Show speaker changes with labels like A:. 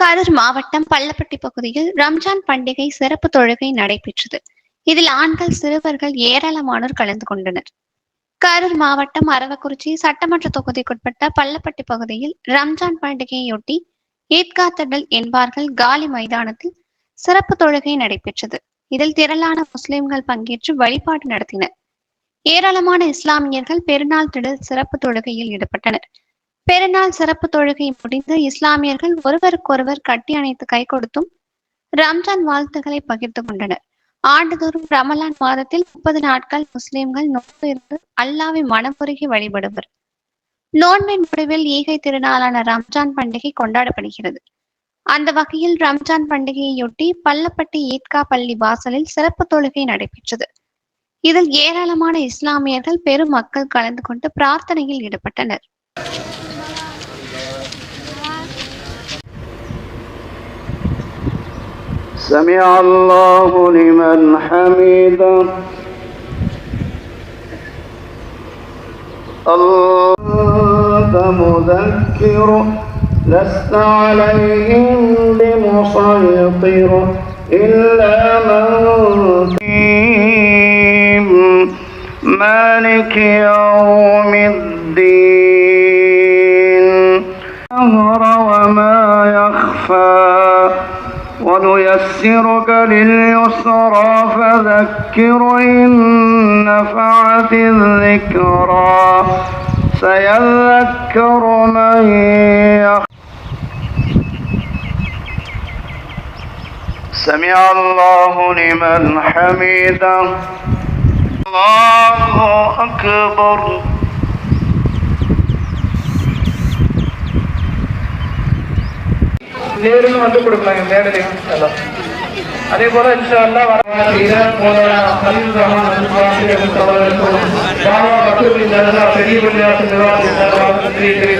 A: கரூர் மாவட்டம் பள்ளப்பட்டி பகுதியில் ரம்ஜான் பண்டிகை சிறப்பு தொழுகை நடைபெற்றது. இதில் ஆண்கள் சிறுவர்கள் ஏராளமானோர் கலந்து கொண்டனர். கரூர் மாவட்டம் அரவக்குறிச்சி சட்டமன்ற தொகுதிக்குட்பட்ட பள்ளப்பட்டி பகுதியில் ரம்ஜான் பண்டிகையொட்டி ஈத்கா திடல் என்பார்கள் காலி மைதானத்தில் சிறப்பு தொழுகை நடைபெற்றது. இதில் திரளான முஸ்லிம்கள் பங்கேற்று வழிபாடு நடத்தினர். ஏராளமான இஸ்லாமியர்கள் பெருநாள் திடல் சிறப்பு தொழுகையில் ஈடுபட்டனர். பெருநாள் சிறப்பு தொழுகை முடிந்து இஸ்லாமியர்கள் ஒருவருக்கொருவர் கட்டி அணைத்து கை கொடுத்தும் ரம்ஜான் வாழ்த்துக்களை பகிர்ந்து கொண்டனர். ஆண்டுதோறும் ரமலான் மாதத்தில் முப்பது நாட்கள் முஸ்லிம்கள் நோன்பு இருந்து அல்லாவை மனமுருகி வழிபடுவர். நோன்பின் முடிவில் ஈகை திருநாளான ரம்ஜான் பண்டிகை கொண்டாடப்படுகிறது. அந்த வகையில் ரம்ஜான் பண்டிகையொட்டி பள்ளப்பட்டி ஈத்கா பள்ளி வாசலில் சிறப்பு தொழுகை நடைபெற்றது. இதில் ஏராளமான இஸ்லாமியர்கள் பெரும் மக்கள் கலந்து கொண்டு பிரார்த்தனையில் ஈடுபட்டனர்.
B: سمع الله لمن حمده. أنت مذكر لست عليهم بمسيطر إلا من فيهم. مالك يوم الدين. ظهر وما يخفى. ونيسرك لليسرى فذكر إن نفعت الذكرى. سيذكر من يخشى. سمع الله لمن حمده. الله أكبر.
C: நேரில் வந்து கொடுக்கலாம் நேரிலையும் எல்லாம் அதே போல இன்ஷா வர பெரிய